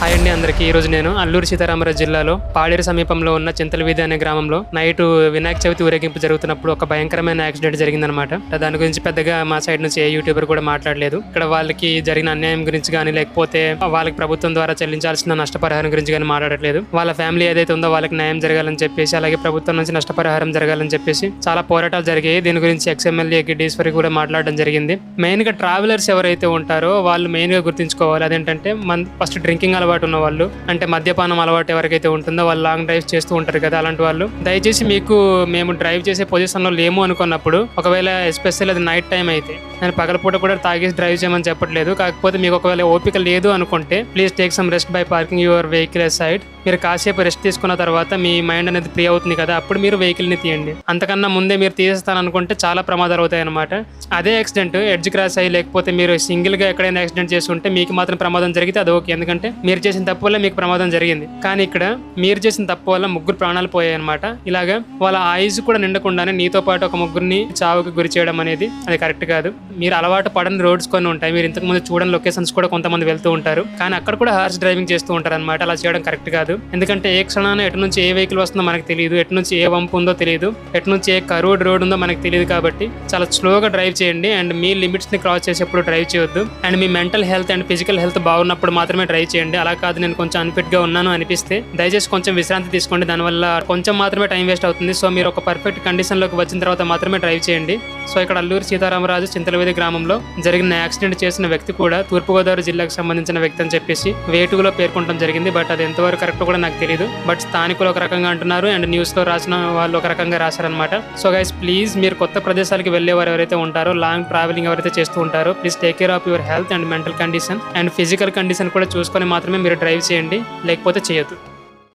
Hi అండి అందరికీ. ఈ రోజు నేను అల్లూరు సీతారామరాజు జిల్లాలో పాడేరు సమీపంలో ఉన్న చింతలవీధి అనే గ్రామంలో నైట్ వినాయక చవితి ఊరేగింపు జరుగుతున్నప్పుడు ఒక భయంకరమైన యాక్సిడెంట్ జరిగిందనమాట దాని గురించి పెద్దగా మా సైడ్ నుంచి ఏ యూట్యూబర్ కూడా మాట్లాడలేదు. ఇక్కడ వాళ్ళకి జరిగిన అన్యాయం గురించి కానీ లేకపోతే వాళ్ళకి ప్రభుత్వం ద్వారా చెల్లించాల్సిన నష్టపరిహారం గురించి కానీ మాట్లాడట్లేదు. వాళ్ళ ఫ్యామిలీ ఏదైతే ఉందో వాళ్ళకి న్యాయం జరగాలని చెప్పేసి అలాగే ప్రభుత్వం నుంచి నష్టపరిహారం జరగాలని చెప్పేసి చాలా పోరాటాలు జరిగాయి. దీని గురించి ఎక్స్ఎమ్మెల్యే గిడ్డీశ్వరి కూడా మాట్లాడడం జరిగింది. మెయిన్గా ట్రావెలర్స్ ఎవరైతే ఉంటారో వాళ్ళు మెయిన్గా గుర్తుంచుకోవాలి. అదేంటంటే మన ఫస్ట్ డ్రింకింగ్ అలవాటు ఉన్న వాళ్ళు అంటే మద్యపానం అలవాటు ఎవరికైతే ఉంటుందో వాళ్ళు లాంగ్ డ్రైవ్ చేస్తూ ఉంటారు కదా అలాంటి వాళ్ళు. దయచేసి మీకు మేము డ్రైవ్ చేసే పొజిషన్లో లేము అనుకున్నప్పుడు ఒకవేళ ఎస్పెషల్ అది నైట్ టైం అయితే నేను పగలపూట కూడా తాగేసి డ్రైవ్ చేయమని చెప్పట్లేదు. కాకపోతే మీకు ఒకవేళ ఓపిక లేదు అనుకుంటే please take some rest by parking your vehicle side మీరు కాసేపు రెస్ట్ తీసుకున్న తర్వాత మీ మైండ్ అనేది ఫ్రీ అవుతుంది కదా అప్పుడు మీరు వెహికల్ని తీయండి. అంతకన్నా ముందే మీరు తీసేస్తాను అనుకుంటే చాలా ప్రమాదాలు అవుతాయి అనమాట అదే యాక్సిడెంట్ ఎడ్జ్ క్రాస్ అయ్యి లేకపోతే మీరు సింగిల్గా ఎక్కడైనా యాక్సిడెంట్ చేసి ఉంటే మీకు మాత్రం ప్రమాదం జరిగితే అది ఓకే. ఎందుకంటే మీరు చేసిన తప్పు వల్ల మీకు ప్రమాదం జరిగింది. కానీ ఇక్కడ మీరు చేసిన తప్పు వల్ల ముగ్గురు ప్రాణాలు పోయాయి అనమాట ఇలాగా వాళ్ళ ఆయుజ్ కూడా నిండకుండానే నీతో పాటు ఒక ముగ్గురిని చావుకి గురి చేయడం అనేది అది కరెక్ట్ కాదు. మీరు అలవాటు పడని రోడ్స్ కొన్ని ఉంటాయి. మీరు ఇంతకు ముందు చూడని లొకేషన్స్ కూడా కొంతమంది వెళ్తూ ఉంటారు. కానీ అక్కడ కూడా హార్స్ డ్రైవింగ్ చేస్తూ ఉంటారు అనమాట అలా చేయడం కరెక్ట్ కాదు. ఎందుకంటే ఏ క్షణాన ఎటు నుంచి ఏ వెహికల్ వస్తుందో మనకు తెలియదు. ఎటు నుంచి ఏ వంపు ఉందో తెలియదు. ఎటు నుంచి ఏ కరోడ్ రోడ్ ఉందో మనకు తెలియదు కాబట్టి చాలా స్లోగా డ్రైవ్ చేయండి. అండ్ మీ లిమిట్స్ని క్రాస్ చేసేప్పుడు డ్రైవ్ చేయొద్దు. And me mental health and physical health బాగున్నప్పుడు మాత్రమే డ్రైవ్ చేయండి. అలా కాదు నేను కొంచెం అన్ఫిట్గా ఉన్నాను అనిపిస్తే దయచేసి కొంచెం విశ్రాంతి తీసుకోండి. దానివల్ల కొంచెం మాత్రమే టైం వేస్ట్ అవుతుంది. సో మీరు ఒక పర్ఫెక్ట్ కండిషన్లోకి వచ్చిన తర్వాత మాత్రమే డ్రైవ్ చేయండి. సో ఇక్కడ అల్లూరి సీతారామరాజు చింతలవేది గ్రామంలో జరిగిన యాక్సిడెంట్ చేసిన వ్యక్తి కూడా తూర్పుగోదావరి జిల్లాకు సంబంధించిన వ్యక్తి అని చెప్పేసి వేటుగులో పేర్కొనడం జరిగింది. బట్ అది ఎంతవరకు కరెక్ట్ కూడా నాకు తెలియదు బట్ స్థానికులు ఒక రకంగా అంటున్నారు అండ్ న్యూస్లో రాసిన వాళ్ళు ఒక రకంగా రాశారనమాట సో గైస్ ప్లీజ్ మీరు కొత్త ప్రదేశాలకు వెళ్ళేవారు ఎవరైతే ఉంటారో లాంగ్ ట్రావెలింగ్ ఎవరైతే చేస్తూ ఉంటారో please take care of your health and mental condition and physical condition కూడా చూసుకొని మాత్రమే మీరు డ్రైవ్ చేయండి. లేకపోతే చేయొద్దు.